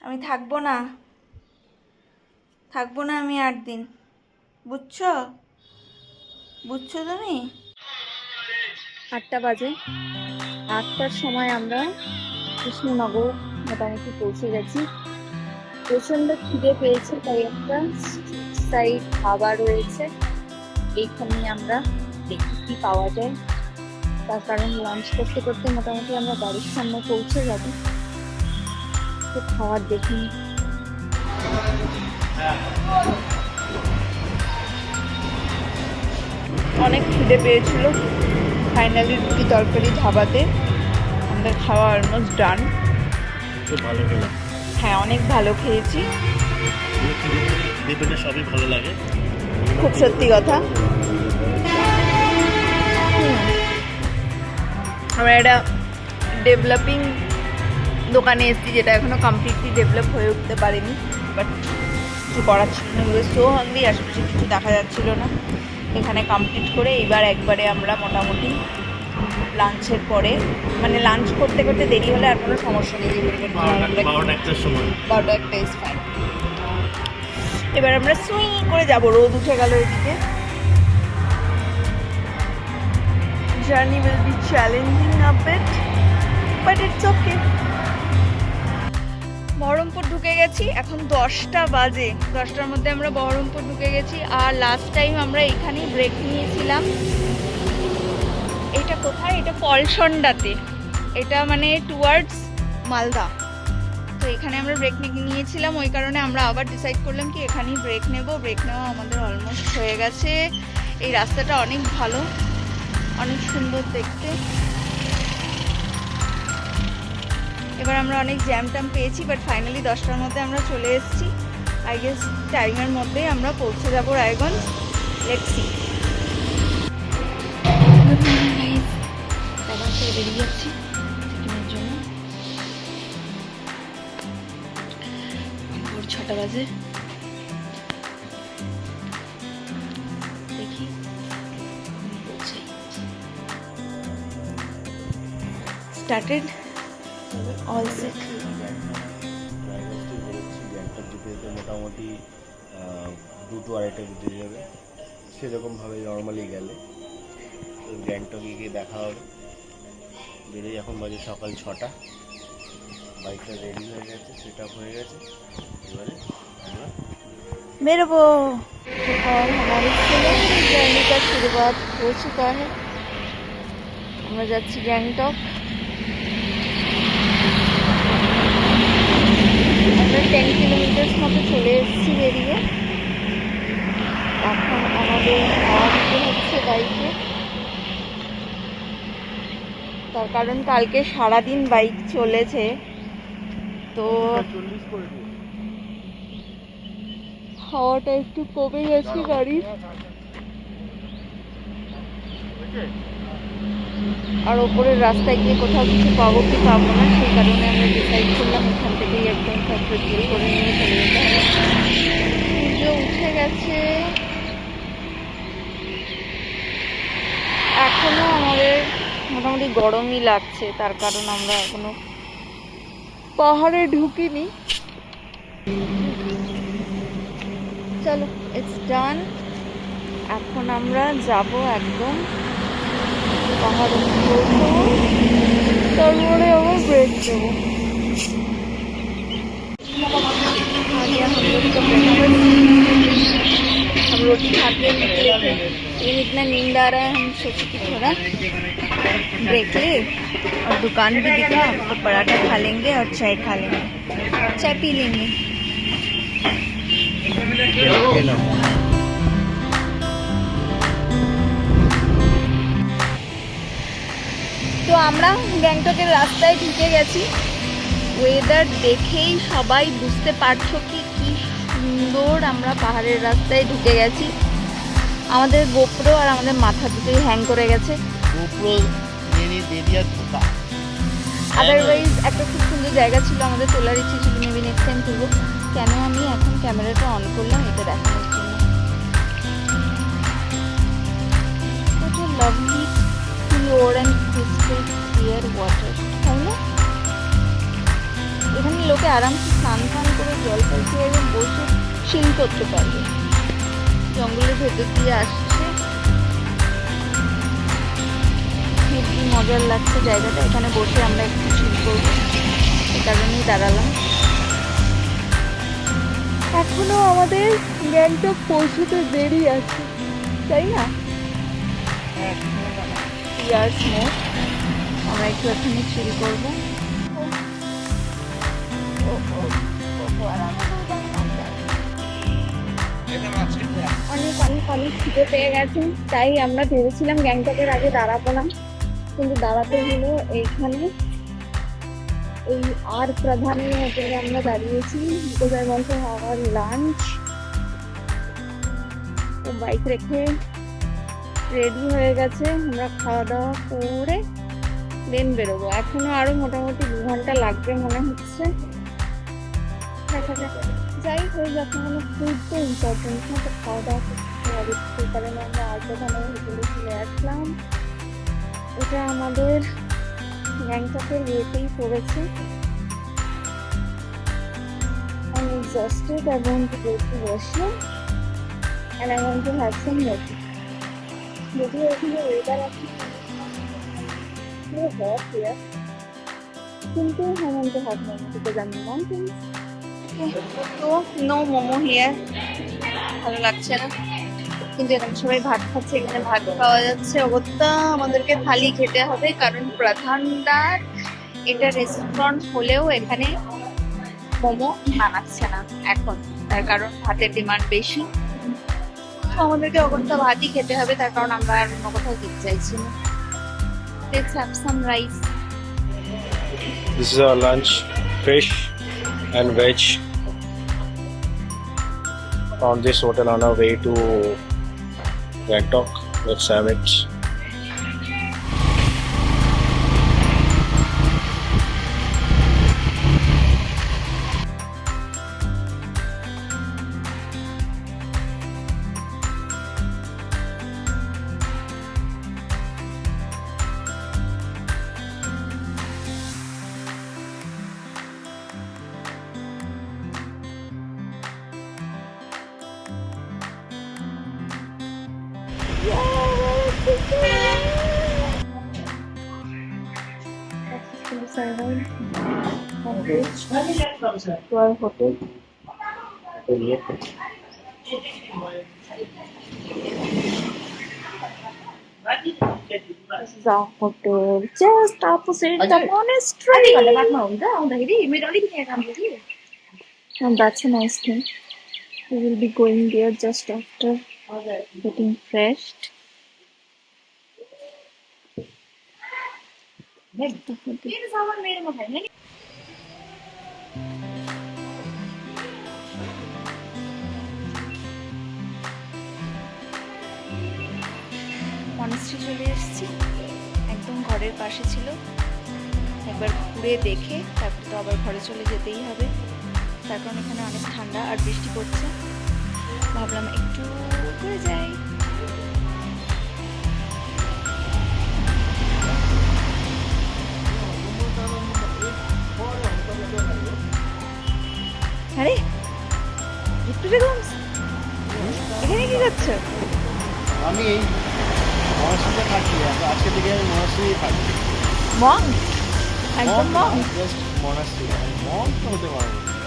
আমি থাকব না। থাকব না আমি আট দিন। বুঝছ? বুঝছ তুমি? আটটা বাজে। আটটার সময় আমরা কৃষ্ণনগর মোটামুটি পৌঁছে গেছি। প্রচণ্ড খিদে পেয়েছে, তাই একটা সাইড খাবার রয়েছে। এইখানে আমরা দেখি কি পাওয়া যায়। তার কারণ লাঞ্চ করতে করতে মোটামুটি আমরা বাড়ির সামনে পৌঁছে যাব। তো খাবার দেখি। অনেক খিদে পেয়েছিল। ফাইনালি রুটি তরকারি ধাবাতে। আমাদের খাওয়া অলমোস্ট ডান হ্যাঁ অনেক ভালো খেয়েছি। সবই ভালো লাগে। খুব সত্যি কথা। আমরা একটা ডেভেলপিং দোকানে এসেছি যেটা এখনও কমপ্লিটলি ডেভেলপ হয়ে উঠতে পারেনি বাট কিছু করার ছিল না। সো হাঙ্গি আশেপাশে কিছু দেখা যাচ্ছিল না। এখানে কমপ্লিট করে এবার একবারে আমরা মোটামুটি লাঞ্চের পরে মানে লাঞ্চ করতে করতে দেরি হলে আর কোনো সমস্যা নেই বারোটা বারোটা একটার সময়। বারোটা একটা ইজ ফাইন এবার আমরা সুইং করে যাব রোদ উঠে গেল এদিকে। Journey will be challenging a bit but ঢুকে গেছি, এখন দশটা বাজে। দশটার মধ্যে আমরা বহরমপুর ঢুকে গেছি আর লাস্ট টাইম আমরা এখানেই ব্রেক নিয়েছিলাম। এটা কোথায়? এটা পলসন্ডাতে। এটা মানে টুয়ার্ডস মালদা। তো এখানে আমরা ব্রেক নিয়েছিলাম, ওই কারণে আমরা আবার ডিসাইড করলাম কি এখানেই ব্রেক নেব। ব্রেক নেওয়া আমাদের অলমোস্ট হয়ে গেছে। এই রাস্তাটা অনেক ভালো, অনেক সুন্দর দেখতে। এবার আমরা অনেক জ্যাম ট্যাম পেয়েছি বাট ফাইনালি দশটার মধ্যে আমরা চলে এসেছি। আই গেস টাইমের মধ্যেই আমরা পৌঁছে যাব রায়গঞ্জ। লেটসি আবার সে বেরিয়ে যাচ্ছি জন্য। ভোর ছটা বাজে। দেখি স্টার্টেড অল সেট গ্যাংটক যেতে যেতে মোটামুটি আহ, দুটো আড়াইটা বেজে যাবে সেরকমভাবে নর্মালি গেলে তো গ্যাংটকে গিয়ে দেখা হবে বেরিয়ে এখন বাজে সকাল ছটা বাইকটা রেডি হয়ে গেছে সেট আপ হয়ে গেছে এবারে আমরা बेरबो और हमारी फिल्म जर्नी का शुरुआत हो चुका है আমরা যাচ্ছি গ্যাংটক আমরা টেন কিলোমিটার্স মতো চলে এসেছি বেরিয়ে। এখন আমাদের দিতে হচ্ছে বাইকে তার কারণ কালকে সারাদিন বাইক চলেছে। তো হাওয়াটা একটু কমে গেছে গাড়ির। আর ওপরের রাস্তায় গিয়ে কোথাও কিছু পাবো কি পাবো না, সেই কারণে আমরা ডিসাইড করলাম এখান থেকেই একদম সব পেট্রোল করে নিয়ে চলে যেতে হবে। সূর্য উঠে গেছে। এখনও আমাদের মোটামুটি গরমই লাগছে, তার কারণ আমরা এখনও পাহাড়ে ঢুকিনি। চলো ইটস ডান এখন আমরা যাব একদম পাহাড়ে উঠবো তারপরে আবার ব্রেক দেবো आगे हम लोग का breakfast। हम रोटी खाते हैं निकले थे लेकिन इतना नींद आ रहा है हम सोचे कि थोड़ा ब्रेक ले और दुकान भी दिखा तो पराठा खा लेंगे और चाय खा लेंगे चाय पी लेंगे আমরা গ্যাংটকের রাস্তায় ঢুকে গেছি। ওয়েদার দেখেই সবাই বুঝতে পারছ কি কি সুন্দর আমরা পাহাড়ের রাস্তায় ঢুকে গেছি। আমাদের গোপ্রো আর আমাদের মাথা দুটোই হ্যাং করে গেছে। গোপ্রো আদারওয়াইজ একটা খুব সুন্দর জায়গা ছিল আমাদের তোলার ইচ্ছে ছিল মেবি নেক্সট টাইম তুলবো কেন আমি এখন ক্যামেরাটা অন করলাম এটা দেখানোর জন্য। Lovely pure and crystal clear water তাই না? এখানে লোকে আরামসে স্নান জল খাইতে এবং বসে শিল করতে পারবে। জঙ্গলের ভেতর দিয়ে আসছে। হেব্বি মজার লাগছে জায়গাটা, এখানে বসে আমরা একটু শিল করব। এই কারণেই দাঁড়ালাম। এখনও আমাদের গ্যাংটক পৌঁছতে দেরি আছে, তাই না? Years more. আমরা একটু এখানে চিল করব। অনেক অনেক অনেক খিদে পেয়ে গেছে। তাই আমরা ভেবেছিলাম গ্যাংটকের আগে দাঁড়াবো না। কিন্তু দাঁড়াতে হলো এইখানে। এই আর প্রধানের হোটেলে আমরা দাঁড়িয়েছি। Because I want to lunch bike রেখে রেডি হয়ে গেছে। আমরা খাওয়া দাওয়া করে দেন বেরোবো। এখনও আরও মোটামুটি দু ঘণ্টা লাগবে মনে হচ্ছে। দেখা যাক। যাই হোক যাক না কোনো ফুড তো ইম্পর্টেন্ট না, তো খাওয়া দাওয়া করতে সেই কারণে আমরা আর প্রধানের হোটেলে চলে আসলাম। এটা আমাদের গ্যাংটকের ইয়েতেই পড়েছে। I'm exhausted. I want to go to washroom and. যদিও এখানে ওয়েদার আছে পুরো হট হিয়ার কিন্তু I want to have milk because. তো নো মোমো হিয়ার ভালো লাগছে না। কিন্তু এরকম সবাই ভাত খাচ্ছে, এখানে ভাত পাওয়া যাচ্ছে। অগত্যা আমাদেরকে থালি খেতে হবে, কারণ প্রধানদার এটা রেস্টুরেন্ট হলেও এখানে মোমো বানাচ্ছে না এখন। তার কারণ ভাতের ডিমান্ড বেশি। আমাদেরকে অগত্যা ভাতই খেতে হবে তার কারণ আমরা আর অন্য কোথাও যেতে চাইছি না let's have some rice This is our lunch, fish and veg. Found this hotel on our way to Bangkok. Let's have it. Royal Hotel. This is our hotel just opposite the monastery. And that's a nice thing. We will be going there just after getting মনস্ট্রি চলে এসেছি। একদম ঘরের পাশে ছিল। একবার ঘুরে দেখে তারপর তো আবার ঘরে চলে যেতেই হবে। তার কারণ এখানে অনেক ঠান্ডা আর বৃষ্টি পড়ছে। ভাবলাম একটু ঘুরে যাই। মং একদম মং জাস্ট মনাশ্রী মন তো হতে পারব না।